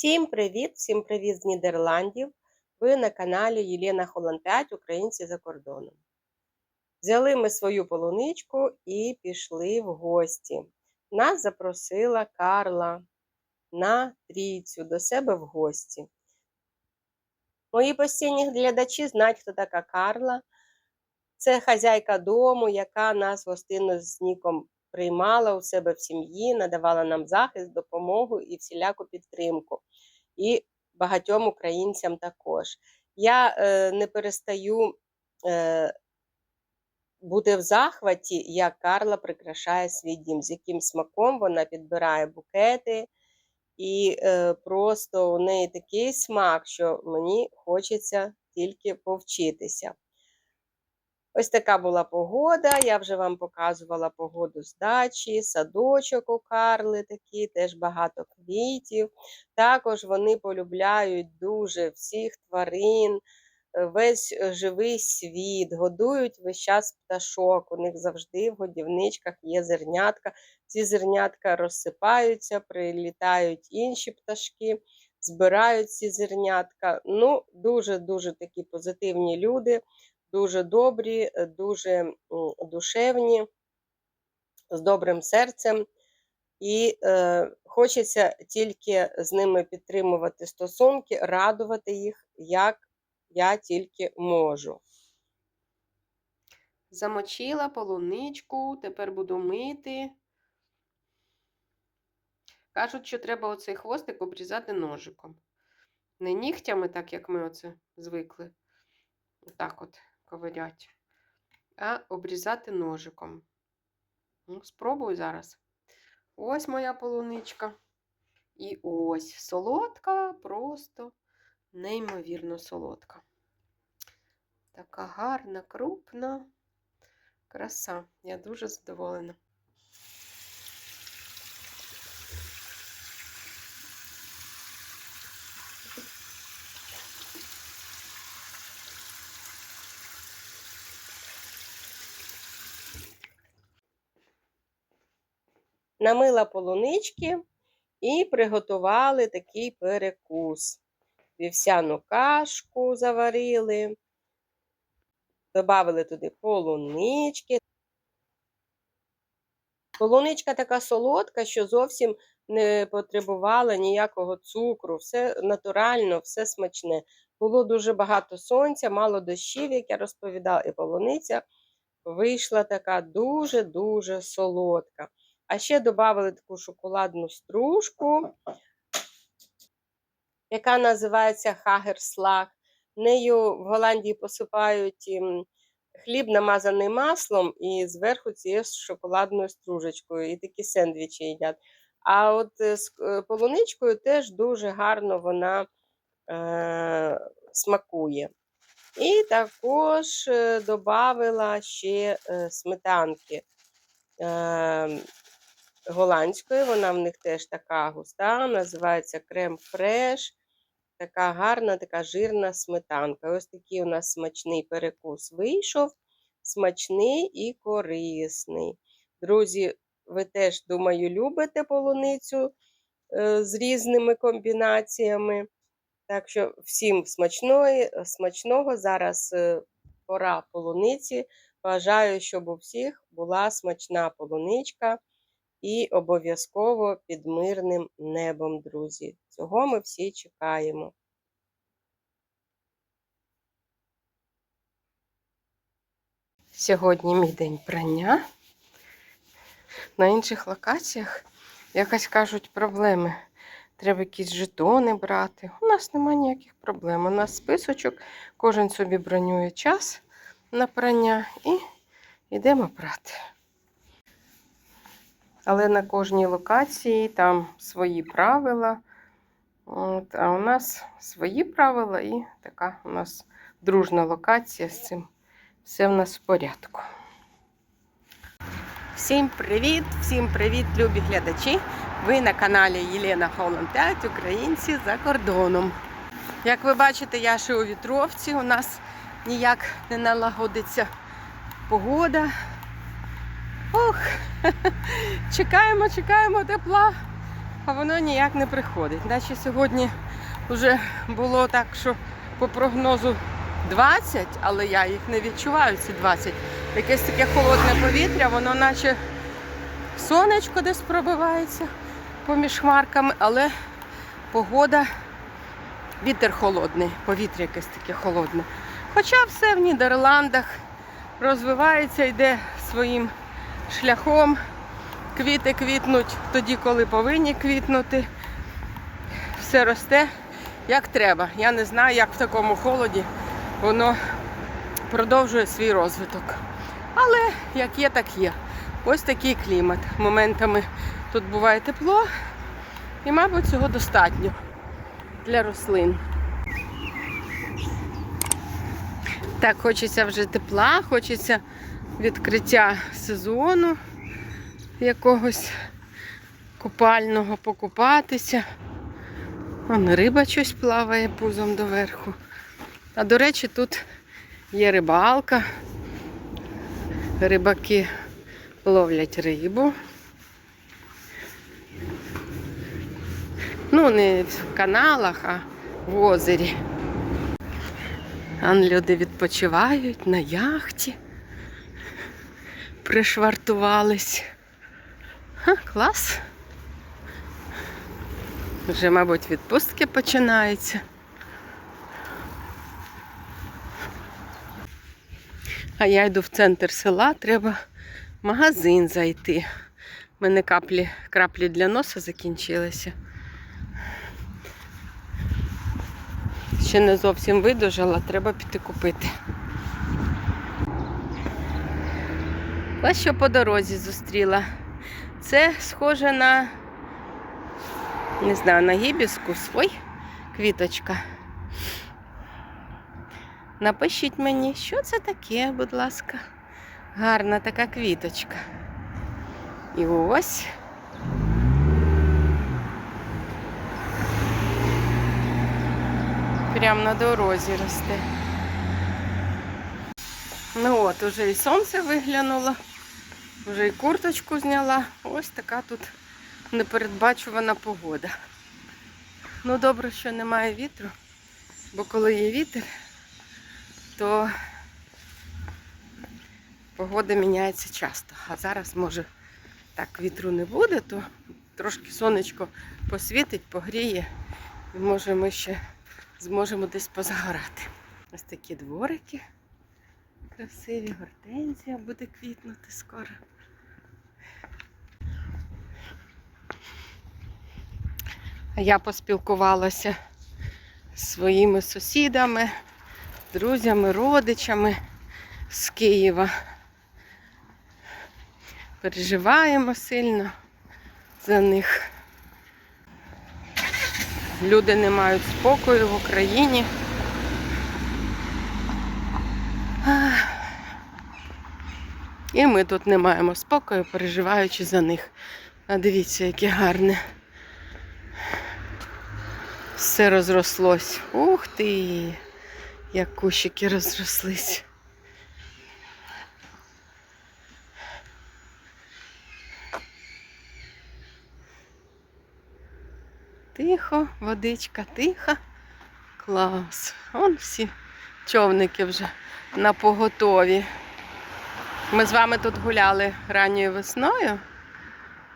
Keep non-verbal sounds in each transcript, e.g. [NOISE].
Всім привіт! Всім привіт з Нідерландів. Ви на каналі Єлена Холланд 5 Українці за кордоном. Взяли ми свою полуничку і пішли в гості. Нас запросила Карла на трійцю до себе в гості. Мої постійні глядачі знають, хто така Карла. Це хазяйка дому, яка нас гостинно з Ніком приймала у себе в сім'ї, надавала нам захист, допомогу і всіляку підтримку. І багатьом українцям також. Я е, не перестаю е, бути в захваті, як Карла прикрашає свій дім, з яким смаком вона підбирає букети. І е, просто у неї такий смак, що мені хочеться тільки повчитися. Ось така була погода. Я вже вам показувала погоду з дачі, садочок у Карли такий, теж багато квітів. Також вони полюбляють дуже всіх тварин, е, весь е, живий світ, годують весь час пташок. У них завжди в годівничках є зернятка. Ці зернятка розсипаються, прилітають інші пташки, збирають ці зернятка. Ну, дуже-дуже такі позитивні люди дуже добрі, е, дуже душевні, з добрим серцем. І е, хочеться тільки з ними підтримувати стосунки, радувати їх, як я тільки можу. Замочила полуничку, тепер буду мити. Кажуть, що треба оцей хвостик обрізати ножиком. Не нігтями, так як ми оце звикли. Отак от ковирять, а обрізати ножиком. Ну, Спробую зараз. Ось моя полуничка. І ось солодка, просто неймовірно солодка. Така гарна, крупна краса. Я дуже задоволена. Намила полунички і приготували такий перекус. Вівсяну кашку заварили, додали туди полунички. Полуничка така солодка, що зовсім не потребувала ніякого цукру, все натурально, все смачне. Було дуже багато сонця, мало дощів, як я розповідала, і полуниця вийшла така дуже-дуже солодка. А ще додали таку шоколадну стружку, яка називається хагерслаг. Нею в Голландії посипають ем, хліб, намазаний маслом, і зверху цією шоколадною стружечкою. І такі сендвічі їдять. А от е, з е, полуничкою теж дуже гарно вона е, смакує. І також е, додала ще сметанки. Голландської, вона в них теж така густа, називається крем фреш. Така гарна, така жирна сметанка. Ось такий у нас смачний перекус вийшов, смачний і корисний. Друзі, ви теж, думаю, любите полуницю е, з різними комбінаціями. Так що всім смачної, смачного. Зараз е, пора полуниці. Бажаю, щоб у всіх була смачна полуничка і обов'язково під мирним небом, друзі. Цього ми всі чекаємо. Сьогодні мій день прання. На інших локаціях, якось кажуть, проблеми. Треба якісь жетони брати. У нас немає ніяких проблем. У нас списочок, кожен собі бронює час на прання і йдемо прати. Але на кожній локації там свої правила. От, А у нас свої правила і така у нас дружна локація з цим. Все в нас в порядку. Всім привіт! Всім привіт, любі глядачі! Ви на каналі Єлена Холланд 5 Українці за кордоном. Як ви бачите, я ще у вітровці. У нас ніяк не налагодиться погода. Ох, [LAUGHS] чекаємо, чекаємо тепла. а воно ніяк не приходить. Наче сьогодні вже було так, що по прогнозу 20, але я їх не відчуваю, ці 20. Якесь таке холодне повітря, воно наче сонечко десь пробивається поміж хмарками, але погода, вітер холодний, повітря якесь таке холодне. Хоча все в Нідерландах розвивається, йде своїм шляхом. Квіти квітнуть тоді, коли повинні квітнути. Все росте як треба. Я не знаю, як в такому холоді воно продовжує свій розвиток. Але як є, так є. Ось такий клімат. Моментами тут буває тепло, і, мабуть, цього достатньо для рослин. Так, хочеться вже тепла, хочеться відкриття сезону якогось купального покупатися. Вон риба щось плаває пузом доверху. А до речі, тут є рибалка. Рибаки ловлять рибу. Ну, не в каналах, а в озері. Там люди відпочивають на яхті. Пришвартувались. Ха, клас. Вже, мабуть, відпустки починаються. А я йду в центр села, треба в магазин зайти. У мене каплі, краплі для носа закінчилися. Ще не зовсім видужала, треба піти купити. Ось що по дорозі зустріла. Це схоже на, не знаю, на гібіскус. Ой, квіточка. Напишіть мені, що це таке, будь ласка. Гарна така квіточка. І ось. Прямо на дорозі росте. Ну от, уже і сонце виглянуло, вже і курточку зняла. Ось така тут непередбачувана погода. Ну, добре, що немає вітру, бо коли є вітер, то погода міняється часто. А зараз, може, так вітру не буде, то трошки сонечко посвітить, погріє, і може ми ще зможемо десь позагорати. Ось такі дворики. Красиві гортензія буде квітнути скоро. Я поспілкувалася з своїми сусідами, друзями, родичами з Києва. Переживаємо сильно за них. Люди не мають спокою в Україні. І ми тут не маємо спокою, переживаючи за них. А дивіться, яке гарне. Все розрослось. Ух ти! Як кущики розрослись. Тихо, водичка тиха. Клас. Вон всі човники вже на поготові. Ми з вами тут гуляли ранньою весною,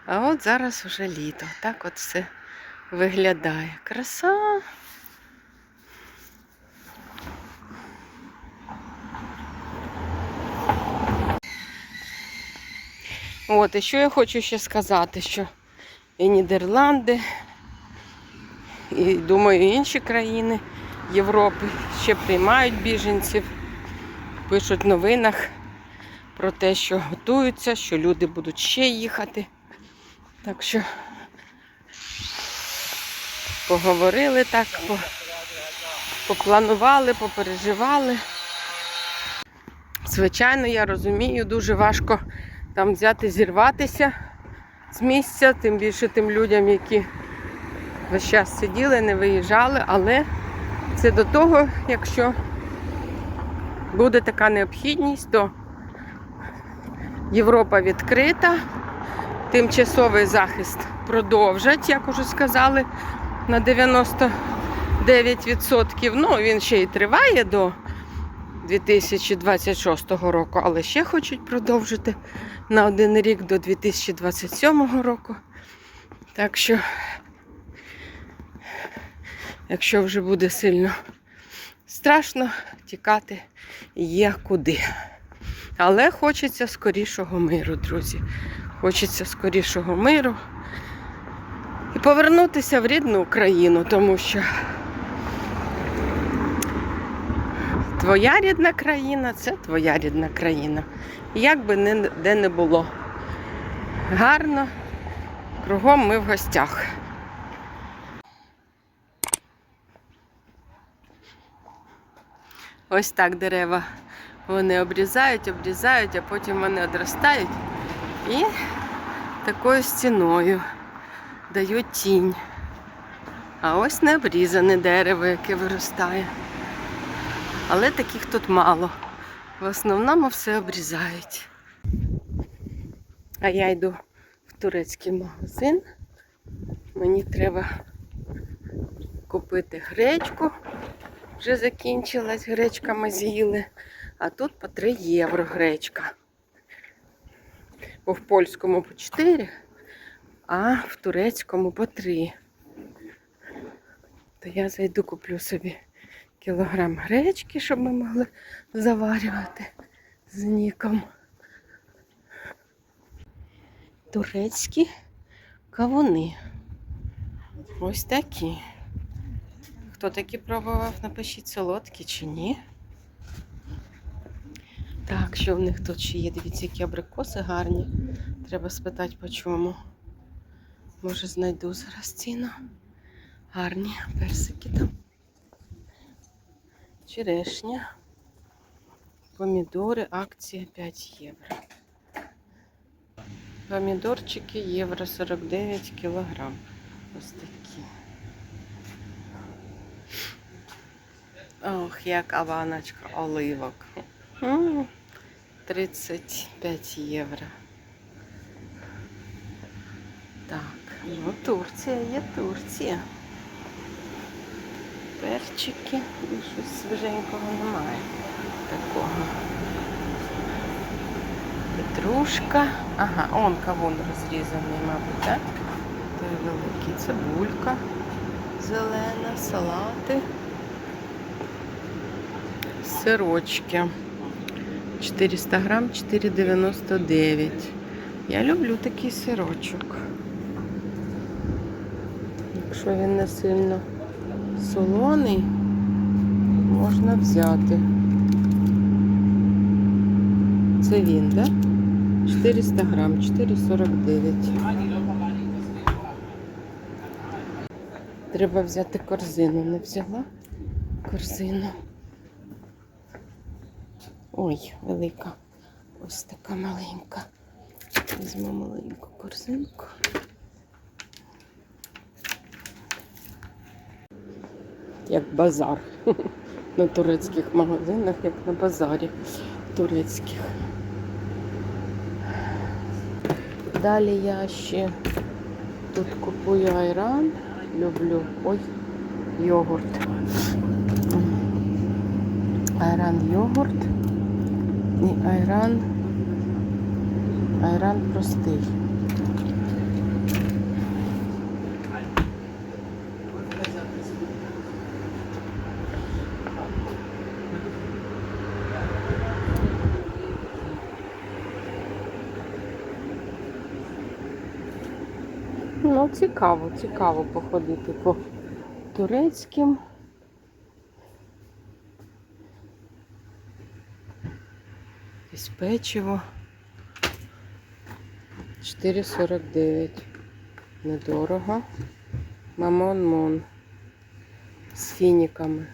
а от зараз вже літо. Так от все виглядає. Краса. От, і що я хочу ще сказати, що і Нідерланди, і думаю, і інші країни Європи ще приймають біженців, пишуть в новинах про те, що готуються, що люди будуть ще їхати. Так що поговорили так, попланували, попереживали. Звичайно, я розумію, дуже важко там взяти, зірватися з місця, тим більше тим людям, які весь час сиділи, не виїжджали, але це до того, якщо буде така необхідність, то Європа відкрита, тимчасовий захист продовжать, як уже сказали, на 99%. Ну, він ще й триває до 2026 року, але ще хочуть продовжити на один рік до 2027 року. Так що, якщо вже буде сильно страшно, тікати є куди. Але хочеться скорішого миру, друзі. Хочеться скорішого миру і повернутися в рідну Україну, тому що твоя рідна країна це твоя рідна країна. Як би не, де не було. Гарно, кругом ми в гостях. Ось так дерева вони обрізають, обрізають, а потім вони одростають і такою стіною дають тінь. А ось не обрізане дерево, яке виростає. Але таких тут мало. В основному все обрізають. А я йду в турецький магазин. Мені треба купити гречку. Вже закінчилась гречка ми з'їли. А тут по 3 євро гречка. Бо в польському по 4, а в турецькому по 3. То я зайду куплю собі кілограм гречки, щоб ми могли заварювати з ніком. Турецькі кавуни. Ось такі. Хто такі пробував, напишіть солодкі чи ні. Так, що в них тут ще є? Дивіться, які абрикоси гарні. Треба спитати по чому. Може знайду зараз ціну. Гарні персики там. Черешня. Помідори, акція 5 євро. Помідорчики євро 49 кілограм. Ось такі. Ох, яка баночка оливок. М, 35 євро. Так, ну Турція є Турція. Перчики. І щось свіженького немає. Такого. Петрушка. Ага, он кавун розрізаний, мабуть, так? Той великий. Цибулька зелена, салати. Сирочки. 400 грам 4,99. Я люблю такий сирочок. Якщо він не сильно солоний, можна взяти. Це він, так? Да? 400 грам, 4,49. Треба взяти корзину. Не взяла корзину. Ой, велика. Ось така маленька. Візьму маленьку корзинку. Як базар. [LAUGHS] На турецьких магазинах, як на базарі турецьких. Далі я ще тут купую айран. Люблю. Ой, йогурт. Айран йогурт. І айран. Айран простий. Ну, цікаво, цікаво походити по турецьким. Печиво. 4,49. Недорого. Мамон Мон. З фініками.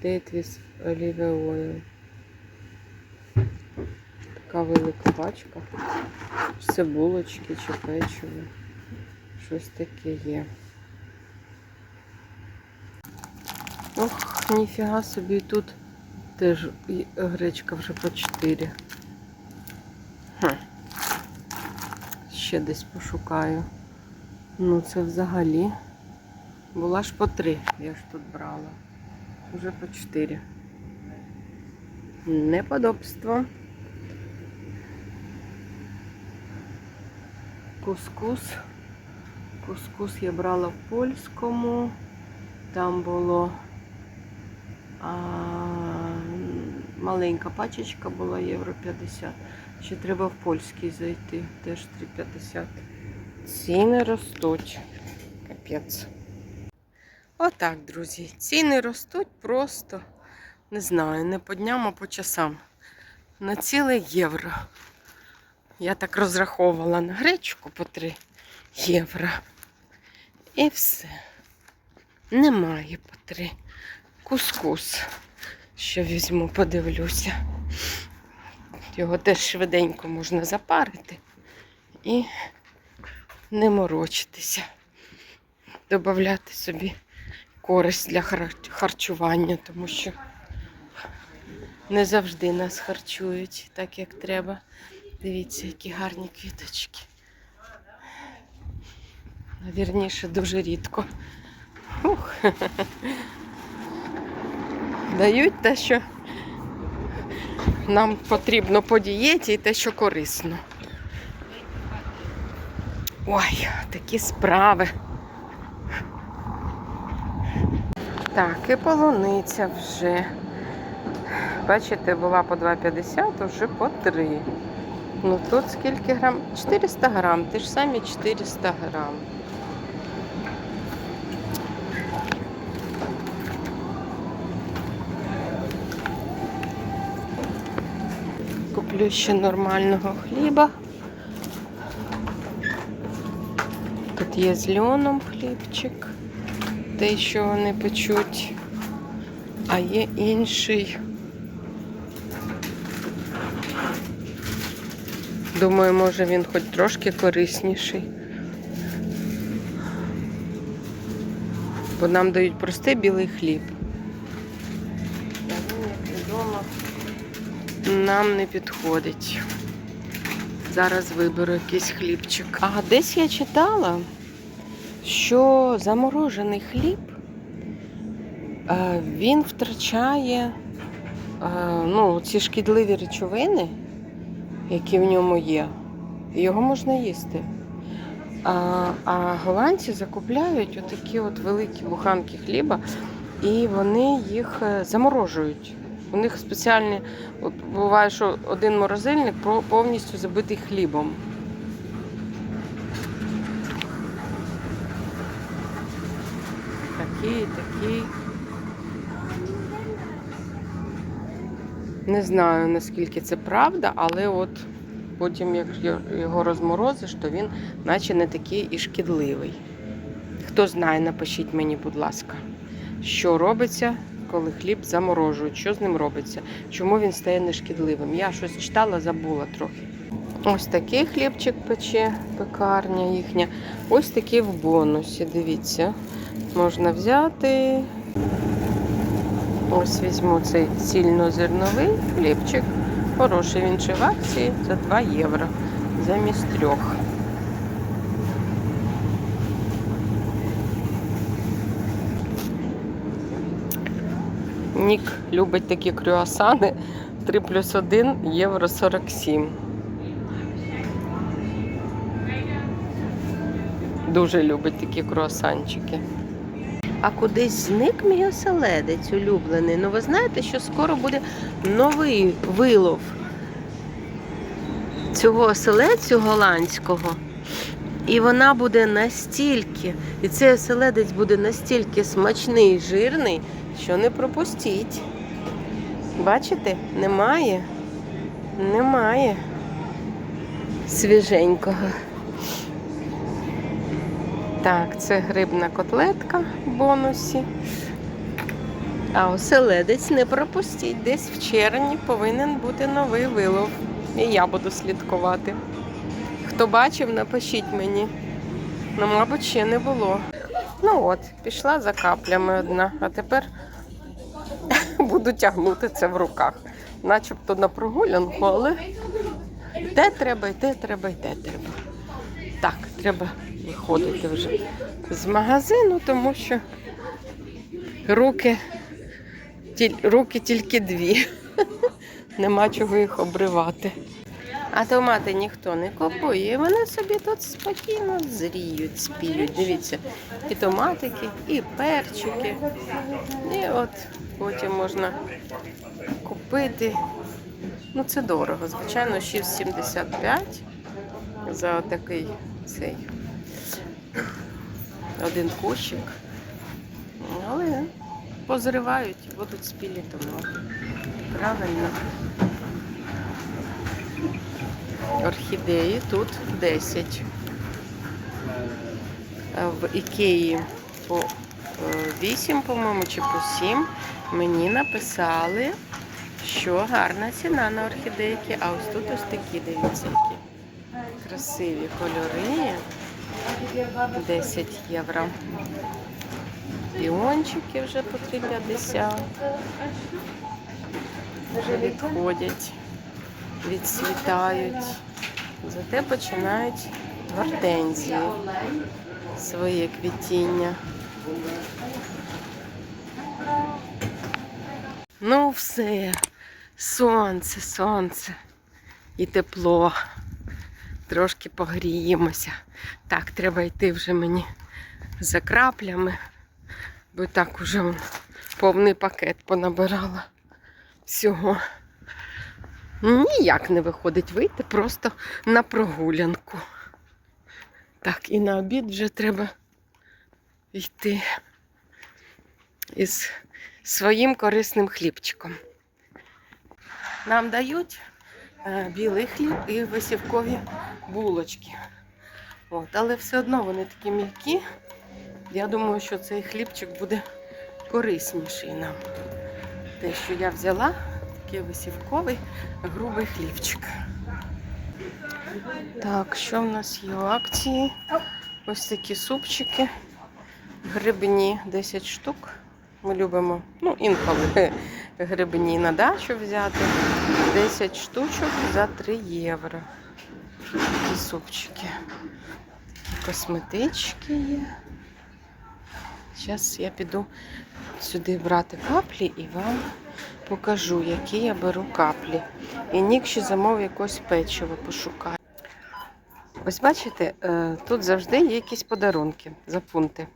Тетріс Оліве Ойл. Така велика пачка. Це булочки, чи печиво. Щось таке є. Ох, ніфіга собі тут теж гречка вже по 4. Хм. ще десь пошукаю. Ну це взагалі. Була ж по три, я ж тут брала. Вже по чотири. Неподобство. Кускус. Кускус я брала в польському. Там було а, маленька пачечка була євро 50. Ще треба в польський зайти, теж 3,50. Ціни ростуть. Капець. Отак, друзі. Ціни ростуть просто, не знаю, не по дням, а по часам. На ціле євро. Я так розраховувала на гречку по 3 євро. І все. Немає по 3. Кускус. Що візьму, подивлюся. Його теж швиденько можна запарити і не морочитися. Добавляти собі користь для харчування, тому що не завжди нас харчують так, як треба. Дивіться, які гарні квіточки. А Вірніше, дуже рідко. Ух. Дають те, що нам потрібно по дієті і те, що корисно. Ой, такі справи. Так, і полуниця вже. Бачите, була по 2,50, вже по 3. Ну тут скільки грам? 400 грам, ті ж самі 400 грам. Куплю ще нормального хліба. Тут є з льоном хлібчик, те, що вони печуть, а є інший. Думаю, може він хоч трошки корисніший. Бо нам дають простий білий хліб. А він, як відомо, нам не підходить. Зараз виберу якийсь хлібчик. А десь я читала, що заморожений хліб е, він втрачає е, ну, ці шкідливі речовини, які в ньому є. Його можна їсти. А, а голландці закупляють отакі от великі буханки хліба, і вони їх е, заморожують. У них спеціальні, от буває, що один морозильник повністю забитий хлібом. Такий, такий. Не знаю, наскільки це правда, але от потім, як його розморозиш, то він наче не такий і шкідливий. Хто знає, напишіть мені, будь ласка, що робиться, коли хліб заморожують, що з ним робиться, чому він стає нешкідливим. Я щось читала, забула трохи. Ось такий хлібчик пече, пекарня їхня. Ось такий в бонусі. Дивіться, можна взяти. Ось візьму цей цільнозерновий хлібчик. Хороший він ще в акції за 2 євро замість трьох. Нік любить такі крюасани 3 плюс 1 євро 47. Дуже любить такі круасанчики. А кудись зник мій оселедець улюблений. Ну ви знаєте, що скоро буде новий вилов цього оселедцю голландського. І вона буде настільки, і цей оселедець буде настільки смачний і жирний, що не пропустіть. Бачите, немає, немає свіженького. Так, це грибна котлетка в бонусі. А оселедець не пропустіть. Десь в червні повинен бути новий вилов. І я буду слідкувати. Хто бачив, напишіть мені. Ну, мабуть, ще не було. Ну от, пішла за каплями одна, а тепер буду тягнути це в руках. Начебто на прогулянку, але де треба, йде треба, йде треба. Так, треба виходити вже з магазину, тому що руки, тіль- руки тільки дві. [LAUGHS] Нема чого їх обривати. А томати ніхто не купує. І вони собі тут спокійно зріють, спіють. Дивіться, і томатики, і перчики. І от потім можна купити. Ну, це дорого. Звичайно, 6,75 за такий цей один кущик. Але позривають і будуть спілі томати. Правильно. Орхідеї тут 10. В Ікеї по е, 8, по-моєму, чи по 7 мені написали, що гарна ціна на орхідейки. А ось тут ось такі, дивіться, які красиві кольори. 10 євро. Піончики вже по 3,50. Вже відходять, відцвітають. Зате починають гортензії своє квітіння. Ну, все, сонце, сонце і тепло. Трошки погріємося. Так, треба йти вже мені за краплями, бо так уже повний пакет понабирала всього. Ніяк не виходить вийти просто на прогулянку. Так, і на обід вже треба йти із своїм корисним хлібчиком. Нам дають е, білий хліб і висівкові булочки. От, але все одно вони такі м'які. Я думаю, що цей хлібчик буде корисніший нам. Те, що я взяла, такий висівковий грубий хлібчик. Так, що в нас є у акції? Ось такі супчики. Грибні 10 штук. Ми любимо, ну, інколи [LAUGHS] грибні на дачу взяти. 10 штучок за 3 євро. Такі супчики. Косметички є. Зараз я піду сюди брати каплі і вам покажу, які я беру каплі. І Нік ще замов якось печиво пошукає. Ось бачите, е, тут завжди є якісь подарунки за фунти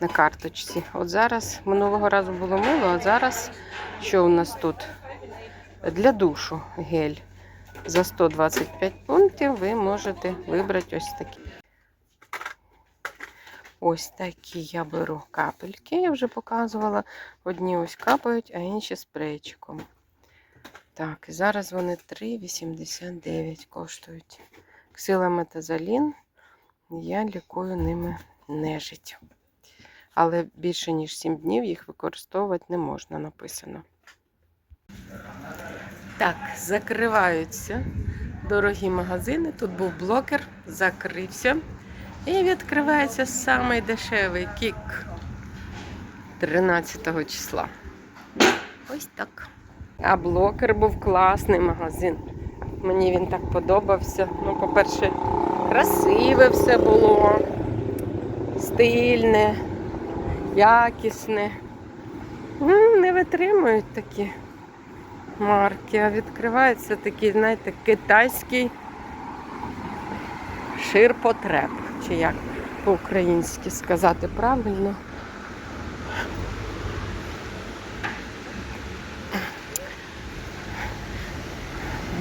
на карточці. От зараз минулого разу було мило, а зараз що у нас тут? Для душу гель. За 125 пунктів ви можете вибрати ось такі. Ось такі я беру капельки, я вже показувала. Одні ось капають, а інші спрейчиком. Так, і зараз вони 3,89 коштують. Ксилометазолін. Я лікую ними нежить. Але більше ніж 7 днів їх використовувати не можна, написано. Так, закриваються дорогі магазини. Тут був блокер, закрився. І відкривається самий дешевий кік 13 числа. Ось так. А блокер був класний магазин. Мені він так подобався. Ну, по-перше, красиве все було, стильне, якісне. М, Не витримують такі марки, а відкривається такий, знаєте, китайський ширпотреб. Чи як по-українськи сказати правильно.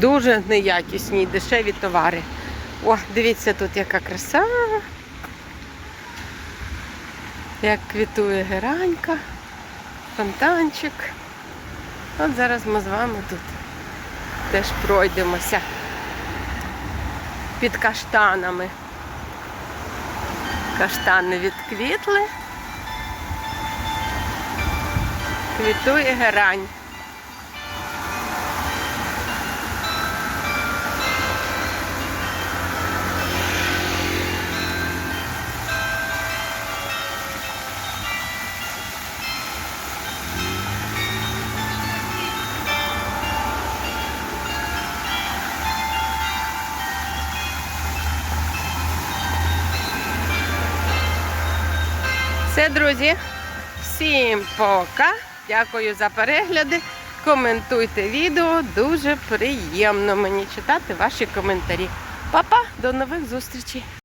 Дуже неякісні, дешеві товари. О, дивіться, тут яка краса. Як квітує геранька, фонтанчик. От зараз ми з вами тут теж пройдемося під каштанами. Каштани відквітли. Квітує герань. Друзі. Всім пока. Дякую за перегляди. Коментуйте відео. Дуже приємно мені читати ваші коментарі. Па-па, до нових зустрічей!